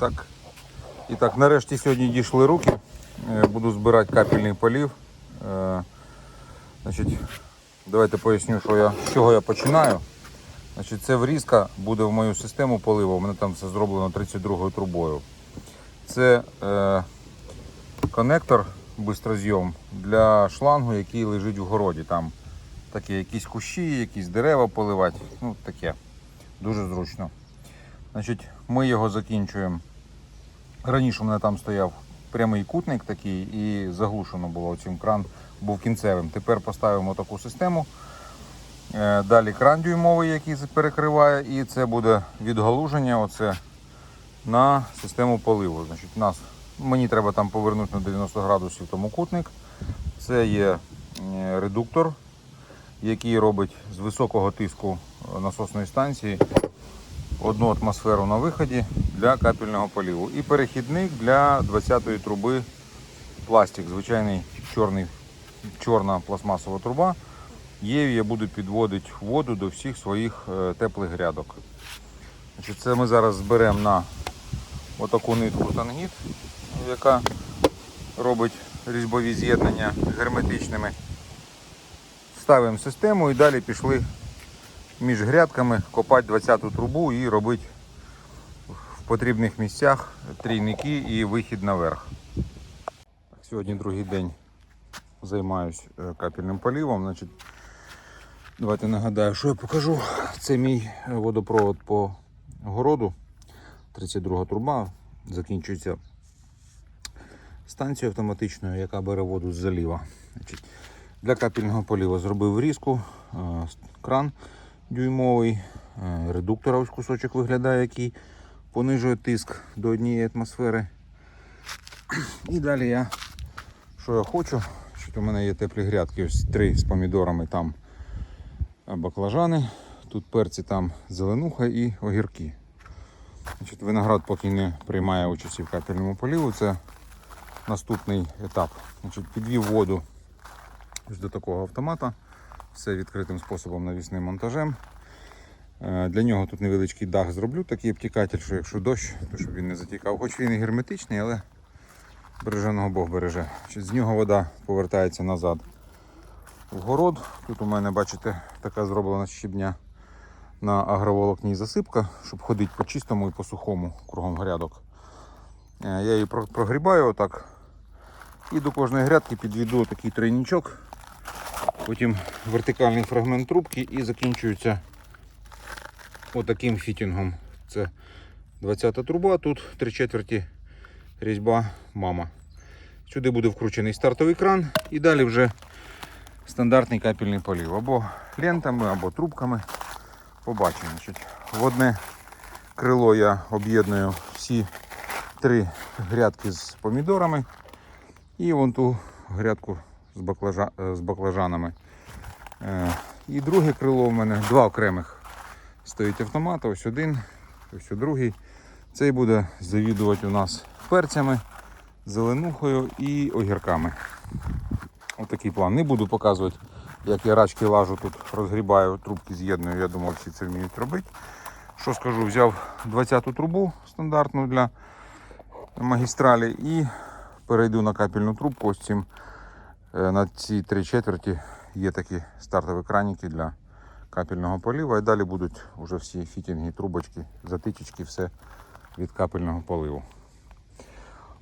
Так, і так, нарешті сьогодні дійшли руки. Е, Буду збирати капельний полів. Е, Значить, давайте поясню, що я, з чого я починаю. Значить, це врізка буде в мою систему поливу. У мене там все зроблено 32 трубою. Це е, конектор бистрозйом для шлангу, який лежить в городі. Там такі якісь кущі, якісь дерева поливати. Ну, таке. Дуже зручно. Значить, ми його закінчуємо. Раніше у мене там стояв прямий кутник такий і заглушено було цим кран був кінцевим. Тепер поставимо таку систему. Е, Далі кран дюймовий, який перекриває, і це буде відгалуження оце на систему поливу. Значить, нас, мені треба там повернути на 90 градусів тому кутник. Це є е, редуктор, який робить з високого тиску насосної станції одну атмосферу на виході для капельного поліву. І перехідник для 20-ї труби пластик, звичайний чорний, чорна пластмасова труба. Її я буду підводити воду до всіх своїх е, теплих грядок. Це ми зараз зберемо на отаку нитку тангіт, яка робить різьбові з'єднання герметичними. Ставимо систему і далі пішли між грядками копати 20-ту трубу і робити в потрібних місцях трійники і вихід наверх. Сьогодні другий день займаюсь е, капельним полівом. Значить, давайте нагадаю, що я покажу. Це мій водопровод по городу. 32 труба. Закінчується станцією автоматичною, яка бере воду з заліва. Значить, для капельного поліву зробив різку, е, кран дюймовий, е, редуктора ось кусочок виглядає, який понижує тиск до однієї атмосфери. І далі я, що я хочу, що у мене є теплі грядки, ось три з помідорами, там баклажани, тут перці, там зеленуха і огірки. Значить, виноград поки не приймає участі в капельному поліву, це наступний етап. Значить, підвів воду до такого автомата. Все відкритим способом навісним монтажем. Е, Для нього тут невеличкий дах зроблю, такий обтікатель, що якщо дощ, то щоб він не затікав. Хоч він і герметичний, але береженого Бог береже. З нього вода повертається назад в город. Тут у мене, бачите, така зроблена щебня на агроволокній засипка, щоб ходити по чистому і по сухому кругом грядок. Е, Я її прогрібаю отак. І до кожної грядки підведу такий тройничок. Потім вертикальний фрагмент трубки і закінчується отаким фітінгом. Це 20-та труба, тут 3 четверті різьба мама. Сюди буде вкручений стартовий кран і далі вже стандартний капельний полів. Або лентами, або трубками. Побачимо. В одне крило я об'єдную всі три грядки з помідорами. І вон ту грядку з, баклажа... е, з баклажанами. Е, І друге крило у мене два окремих стоїть автомат, ось один, ось другий. Цей буде завідувати у нас перцями, зеленухою і огірками. Отакий план. Не буду показувати, як я рачки лажу тут, розгрібаю, трубки з'єдную, я думав, всі це вміють робити. Що скажу, взяв 20-ту трубу стандартну для магістралі і перейду на капельну трубку. Ось цим на ці три четверті є такі стартові краніки для капельного полива. І далі будуть вже всі фітінги, трубочки, затичечки, все від капельного поливу.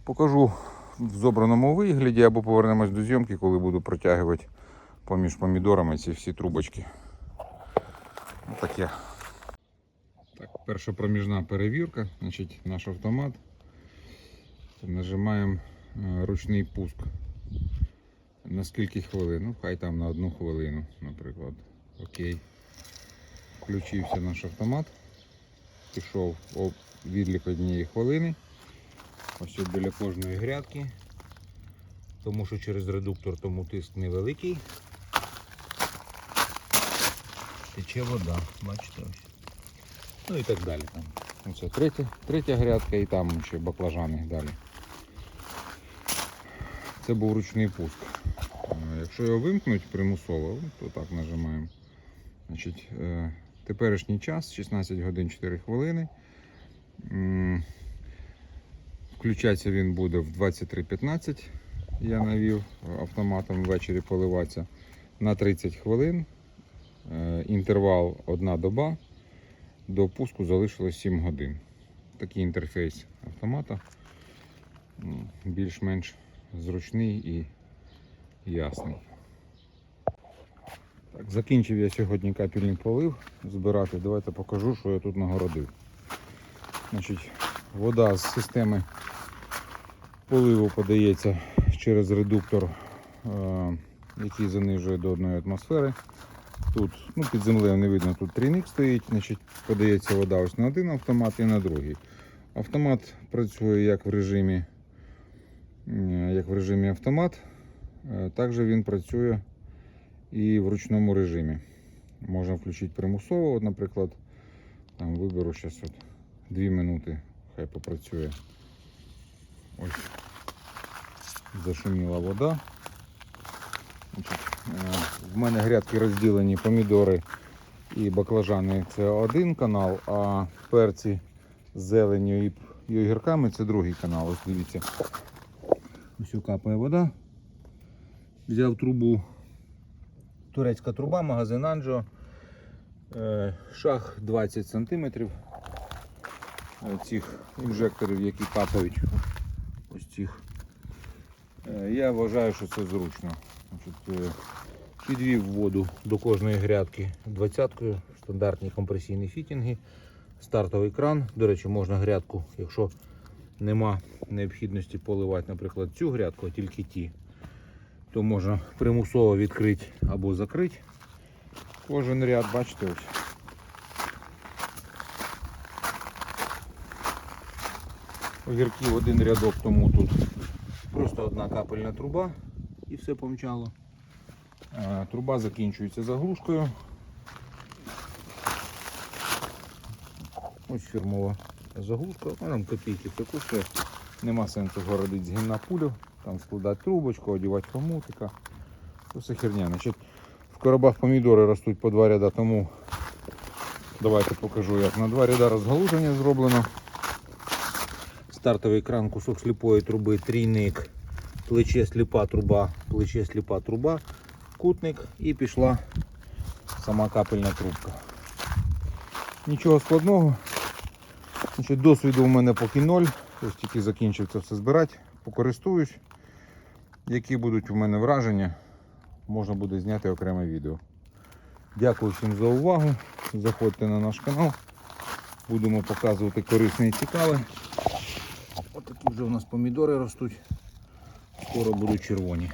Покажу в зобраному вигляді або повернемось до зйомки, коли буду протягувати поміж помідорами ці всі трубочки. Отаке. Так, перша проміжна перевірка, значить наш автомат. Нажимаємо е, ручний пуск. На скільки хвилин? Ну, хай там на одну хвилину, наприклад. Окей. Включився наш автомат. Пішов відлік однієї хвилини. Ось біля кожної грядки. Тому що через редуктор тому тиск невеликий. Тече вода, бачите ось. Ну і так далі. Оце третя, третя грядка і там ще баклажани далі. Це був ручний пуск. Якщо його вимкнуть примусово, то так нажимаємо. Значить, е, теперішній час 16 годин 4 хвилини. Включатися він буде в 23.15. Я навів автоматом ввечері поливатися на 30 хвилин. Е, Інтервал одна доба. До пуску залишилось 7 годин. Такий інтерфейс автомата. Більш-менш зручний і ясний. Так, закінчив я сьогодні капельний полив збирати. Давайте покажу, що я тут нагородив. Значить, вода з системи поливу подається через редуктор, е, який занижує до 1 атмосфери. Тут ну, під землею не видно, тут трійник стоїть, значить, подається вода ось на один автомат і на другий. Автомат працює як в режимі, як в режимі автомат, також він працює і в ручному режимі. Можна включити примусово, от, наприклад, там виберу зараз от 2 минути, хай попрацює. Ось зашуміла вода. Е, в мене грядки розділені помідори і баклажани це один канал, а перці з зеленню і, і огірками це другий канал. Ось дивіться. Ось капає вода. Взяв трубу. Турецька труба, магазин Анджо. Е, Шах 20 см. Цих інжекторів, які капають. Ось цих. Е, Я вважаю, що це зручно. Е, підвів воду до кожної грядки 20-кою, стандартні компресійні фітінги, стартовий кран. До речі, можна грядку, якщо нема необхідності поливати, наприклад, цю грядку, а тільки ті, то можна примусово відкрити або закрити кожен ряд, бачите ось. Огірків один рядок, тому тут просто одна капельна труба і все помчало. Труба закінчується заглушкою. Ось фірмова заглушка. Вона там копійки це коштує. Нема сенсу городити з гімна пулю, там складати трубочку, одягати хомутика. Це все херня. Значить, в коробах помідори ростуть по два ряда, тому давайте покажу, як на два ряда розгалуження зроблено. Стартовий кран, кусок сліпої труби, трійник, плече сліпа труба, плече сліпа труба, кутник і пішла сама капельна трубка. Нічого складного. Досвіду у мене поки ноль. Ось тільки закінчив це все збирати. Покористуюсь. Які будуть у мене враження, можна буде зняти окреме відео. Дякую всім за увагу. Заходьте на наш канал. Будемо показувати корисне і цікаве. Ось такі вже у нас помідори ростуть. Скоро будуть червоні.